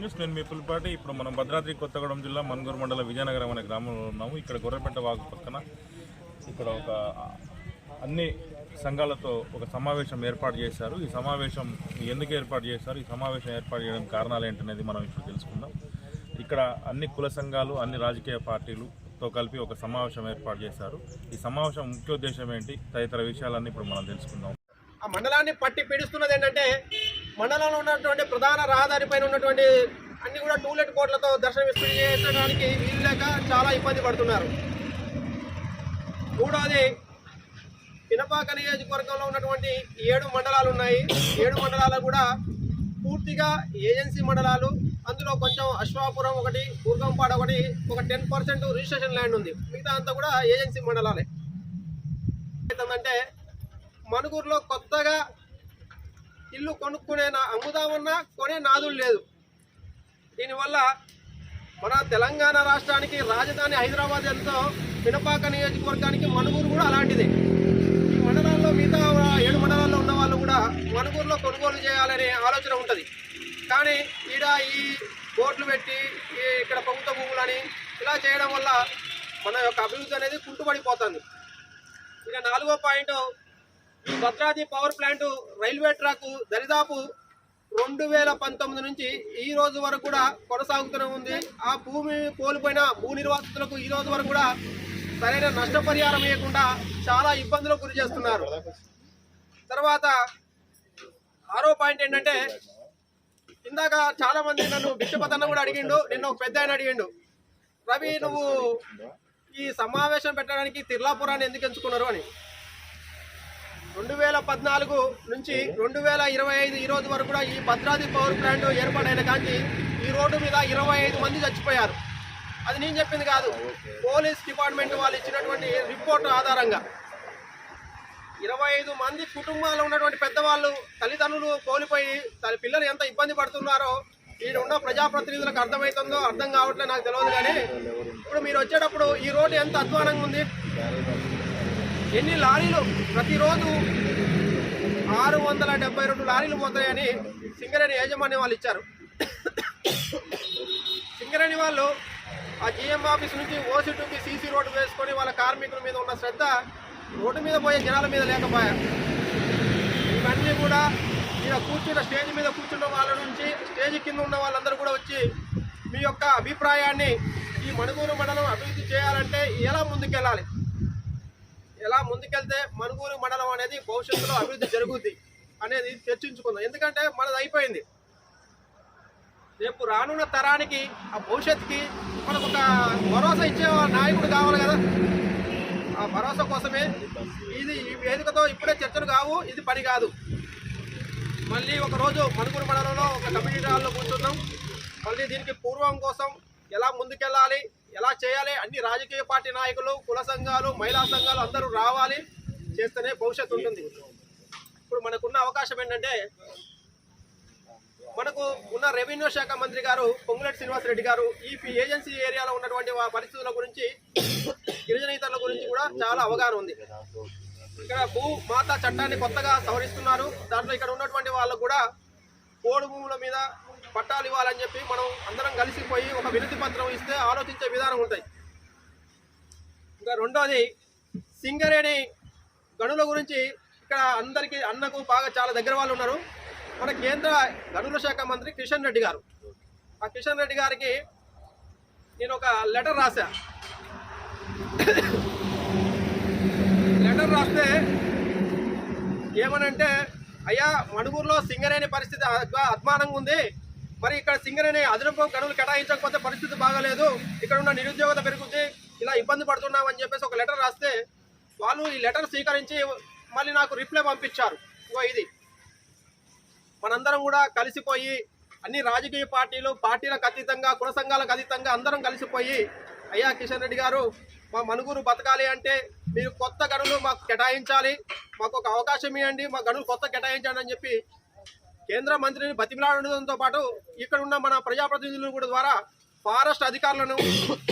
News నేను మీ పులిపాటి. ఇప్పుడు మనం భద్రాద్రి కొత్తగూడెం జిల్లా మన్గూరు మండల విజయనగరం అనే గ్రామంలో ఉన్నాము. ఇక్కడ గొర్రెపేట వాగు పక్కన ఇక్కడ ఒక అన్ని సంఘాలతో ఒక సమావేశం ఏర్పాటు చేశారు. ఈ సమావేశం ఎందుకు ఏర్పాటు చేశారు? ఈ సమావేశం ఏర్పాటు చేయడం కారణాలు ఏంటనేది మనం ఇప్పుడు తెలుసుకుందాం. ఇక్కడ అన్ని కుల సంఘాలు అన్ని రాజకీయ పార్టీలుతో కలిపి ఒక సమావేశం ఏర్పాటు చేశారు. ఈ సమావేశం ముఖ్య ఉద్దేశం ఏంటి? తదితర విషయాలన్నీ ఇప్పుడు మనం తెలుసుకుందాం. ఆ మండలాన్ని పట్టి పీడిస్తున్నది ఏంటంటే మండలంలో ఉన్నటువంటి ప్రధాన రహదారి పైన ఉన్నటువంటి అన్ని కూడా టూలెట్ కోట్లతో దర్శనం చేసడానికి వీలు లేక చాలా ఇబ్బంది పడుతున్నారు. మూడవది పినపాక నియోజకవర్గంలో ఉన్నటువంటి ఏడు మండలాలు ఉన్నాయి. ఏడు మండలాలు కూడా పూర్తిగా ఏజెన్సీ మండలాలు. అందులో కొంచెం అశ్వాపురం ఒకటి దుర్గంపాడు ఒకటి ఒక టెన్ పర్సెంట్ రిజిస్ట్రేషన్ ల్యాండ్ ఉంది. మిగతా అంతా కూడా ఏజెన్సీ మండలాలే. ఏంటంటే మణుగూరులో కొత్తగా ఇల్లు కొనుక్కునే నా అమ్ముదామన్నా కొనే నాదులు లేదు. దీనివల్ల మన తెలంగాణ రాష్ట్రానికి రాజధాని హైదరాబాద్ ఎంతో పినపాక నియోజకవర్గానికి మణుగూరు కూడా అలాంటిదే. ఈ మండలాల్లో మిగతా ఏడు మండలాల్లో ఉన్న వాళ్ళు కూడా మణుగూరులో కొనుగోలు చేయాలనే ఆలోచన ఉంటుంది. కానీ ఈడ ఈ బోట్లు పెట్టి ఇక్కడ ప్రభుత్వ భూములని ఇలా చేయడం వల్ల మన యొక్క అభివృద్ధి అనేది కుంటుపడిపోతుంది. ఇక నాలుగో point Bhadradri power plant railway track దరిదాపు రెండు వేల పంతొమ్మిది నుంచి ఈ రోజు వరకు కూడా కొనసాగుతూనే ఉంది. ఆ భూమి కోల్పోయిన భూ నిర్వాసితులకు ఈ రోజు వరకు కూడా సరైన నష్టపరిహారం ఇవ్వకుండా చాలా ఇబ్బందులకు గురి చేస్తున్నారు. తర్వాత ఆరో పాయింట్ ఏంటంటే ఇందాక చాలా మంది నన్ను బిచ్చపతన్న కూడా అడిగిండు నిన్న ఒక పెద్ద ఆయన అడిగిండు. రవి నువ్వు ఈ సమావేశం పెట్టడానికి తిర్లాపురాన్ని ఎందుకు ఎంచుకున్నారు అని. రెండు వేల పద్నాలుగు నుంచి రెండు వేల ఇరవై ఐదు ఈ రోజు వరకు కూడా ఈ భద్రాద్రి పవర్ ప్లాంట్ ఏర్పాటైన కానీ ఈ రోడ్డు మీద ఇరవై ఐదు మంది చచ్చిపోయారు. అది నేను చెప్పింది కాదు. పోలీస్ డిపార్ట్మెంట్ వాళ్ళు ఇచ్చినటువంటి రిపోర్ట్ ఆధారంగా ఇరవై ఐదు మంది కుటుంబాల్లో ఉన్నటువంటి పెద్దవాళ్ళు తల్లిదండ్రులు కోల్పోయి తన పిల్లలు ఎంత ఇబ్బంది పడుతున్నారో ఈడ ఉన్న ప్రజాప్రతినిధులకు అర్థమవుతుందో అర్థం కావట్లేదు నాకు తెలియదు కానీ ఇప్పుడు మీరు వచ్చేటప్పుడు ఈ రోడ్డు ఎంత అధ్వానంగా ఉంది? ఎన్ని లారీలు ప్రతిరోజు ఆరు వందల డెబ్బై రెండు లారీలు పోతాయని సింగరేణి యాజమాన్యం వాళ్ళు ఇచ్చారు. సింగరేణి వాళ్ళు ఆ జిఎం ఆఫీస్ నుంచి ఓసీ టూకి సీసీ రోడ్డు వేసుకొని వాళ్ళ కార్మికుల మీద ఉన్న శ్రద్ధ రోడ్డు మీద పోయే జనాల మీద లేకపోయారు ఇవన్నీ కూడా ఇక్కడ కూర్చున్న స్టేజ్ మీద కూర్చున్న వాళ్ళ నుంచి స్టేజ్ కింద ఉన్న వాళ్ళందరూ కూడా వచ్చి మీ యొక్క అభిప్రాయాన్ని ఈ మణుగూరు మండలం అభివృద్ధి చేయాలంటే ఎలా ముందుకెళ్ళాలి? ఎలా ముందుకెళ్తే మనుగూరు మండలం అనేది భవిష్యత్తులో అభివృద్ధి జరుగుద్ది అనేది చర్చించుకుందాం. ఎందుకంటే మనది అయిపోయింది. రేపు రానున్న తరానికి ఆ భవిష్యత్తుకి మనకు ఒక భరోసా ఇచ్చే నాయకుడు కావాలి కదా. ఆ భరోసా కోసమే ఇది ఈ వేదికతో ఇప్పుడే చర్చలు కావు ఇది పని కాదు. మళ్ళీ ఒకరోజు మనుగురు మండలంలో ఒక కమిటీ హాల్లో కూర్చున్నాం మళ్ళీ దీనికి పూర్వం కోసం ఎలా ముందుకెళ్ళాలి ఎలా చేయాలి? అన్ని రాజకీయ పార్టీ నాయకులు కుల సంఘాలు మహిళా సంఘాలు అందరూ రావాలి చేస్తేనే భవిష్యత్తు ఉంటుంది. ఇప్పుడు మనకున్న అవకాశం ఏంటంటే మనకు ఉన్న రెవెన్యూ శాఖ మంత్రి గారు పొంగులేటి శ్రీనివాసరెడ్డి గారు ఈ ఏజెన్సీ ఏరియాలో ఉన్నటువంటి పరిస్థితుల గురించి గిరిజనేతల గురించి కూడా చాలా అవగాహన ఉంది. ఇక్కడ భూ మాతా చట్టాన్ని కొత్తగా సవరిస్తున్నారు. దాంట్లో ఇక్కడ ఉన్నటువంటి వాళ్ళకు కూడా పోడు భూముల మీద పట్టాలు ఇవ్వాలని చెప్పి మనం అందరం కలిసిపోయి ఒక వినతి పత్రం ఇస్తే ఆలోచించే విధానం ఉంటాయి. ఇంకా రెండోది సింగరేణి గనుల గురించి ఇక్కడ అందరికీ అన్నకు బాగా చాలా దగ్గర వాళ్ళు ఉన్నారు. మన కేంద్ర గనుల శాఖ మంత్రి కిషన్ రెడ్డి గారు. ఆ కిషన్ రెడ్డి గారికి నేను ఒక లెటర్ రాశా. లెటర్ రాస్తే ఏమనంటే అయ్యా మణుగూరులో సింగరేణి పరిస్థితి అద్మానంగా ఉంది. మరి ఇక్కడ సింగరేణి అదనపు గనులు కేటాయించకపోతే పరిస్థితి బాగాలేదు. ఇక్కడ ఉన్న నిరుద్యోగత పెరుగుతుంది ఇలా ఇబ్బంది పడుతున్నామని చెప్పేసి ఒక లెటర్ రాస్తే వాళ్ళు ఈ లెటర్ స్వీకరించి మళ్ళీ నాకు రిప్లై పంపించారు. ఇగో ఇది. మనందరం కూడా కలిసిపోయి అన్ని రాజకీయ పార్టీలు పార్టీలకు అతీతంగా కుల సంఘాలకు అతీతంగా అందరం కలిసిపోయి అయ్యా కిషన్ రెడ్డి గారు మా మనుగురు బతకాలి అంటే మీరు కొత్త గనులు మాకు కేటాయించాలి. మాకు ఒక అవకాశం ఇవ్వండి మా గనులు కొత్త కేటాయించండి అని చెప్పి కేంద్ర మంత్రిని బతిమిలాడడంతో పాటు ఇక్కడ ఉన్న మన ప్రజాప్రతినిధులు కూడా ద్వారా ఫారెస్ట్ అధికారులను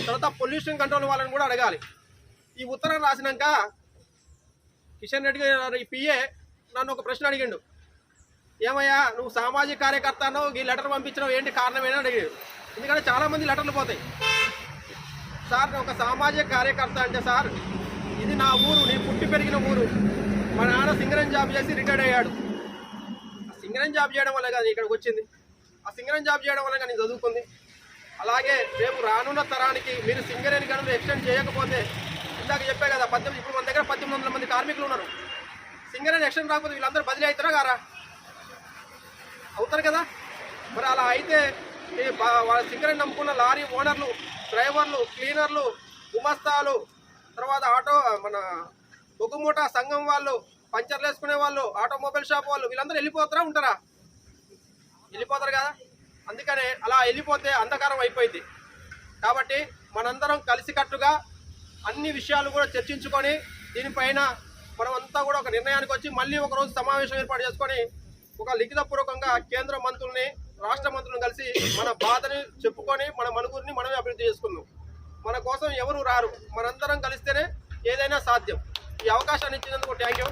తర్వాత పొల్యూషన్ కంట్రోల్ వాళ్ళని కూడా అడగాలి. ఈ ఉత్తరం రాసినాక కిషన్ రెడ్డి గారు ఈ పిఏ నన్ను ఒక ప్రశ్న అడిగిండు. ఏమయ్యా నువ్వు సామాజిక కార్యకర్త అన్నావు ఈ లెటర్ పంపించడం ఏంటి కారణమేనా అడిగాడు. ఎందుకంటే చాలా మంది లెటర్లు పోతాయి. సార్ ఒక సామాజిక కార్యకర్త అంటే సార్ ఇది నా ఊరు నేను పుట్టి పెరిగిన ఊరు. మా నాన్న సింగరేం జాబ్ చేసి రిటైర్డ్ అయ్యాడు. సింగరం జాబ్ చేయడం వల్ల కానీ ఇక్కడికి వచ్చింది. ఆ సింగరం జాబ్ చేయడం వల్ల కానీ చదువుకుంది. అలాగే రేపు రానున్న తరానికి మీరు సింగరేణి గనులు ఎక్స్టెండ్ చేయకపోతే ఇందాక చెప్పే కదా పద్దెనిమిది ఇప్పుడు మన దగ్గర పద్దెనిమిది వందల మంది కార్మికులు ఉన్నారు. సింగరేణి ఎక్స్టెండ్ రాకపోతే వీళ్ళందరూ బదిలీ అవుతారా గారా అవుతారు కదా. మరి అలా అయితే ఈ వాళ్ళ సింగరేణి నమ్ముకున్న లారీ ఓనర్లు డ్రైవర్లు క్లీనర్లు గుమస్తాలు తర్వాత ఆటో మన బొగ్గుమూట సంఘం వాళ్ళు పంచర్లు వేసుకునే వాళ్ళు ఆటోమొబైల్ షాప్ వాళ్ళు వీళ్ళందరూ వెళ్ళిపోతారా ఉంటారా? వెళ్ళిపోతారు కదా? అందుకనే అలా వెళ్ళిపోతే అంధకారం అయిపోయింది. కాబట్టి మనందరం కలిసికట్టుగా అన్ని విషయాలు కూడా చర్చించుకొని దీనిపైన మనం అంతా కూడా ఒక నిర్ణయానికి వచ్చి మళ్ళీ ఒక రోజు సమావేశం ఏర్పాటు చేసుకొని ఒక లిఖితపూర్వకంగా కేంద్ర మంత్రుల్ని రాష్ట్ర మంత్రులను కలిసి మన బాధని చెప్పుకొని మన మనుగురిని మనమే అభివృద్ధి చేసుకుందాం. మన కోసం ఎవరు రారు? మనందరం కలిస్తేనే ఏదైనా సాధ్యం. ఈ అవకాశాన్ని ఇచ్చినందుకు థ్యాంక్ యూ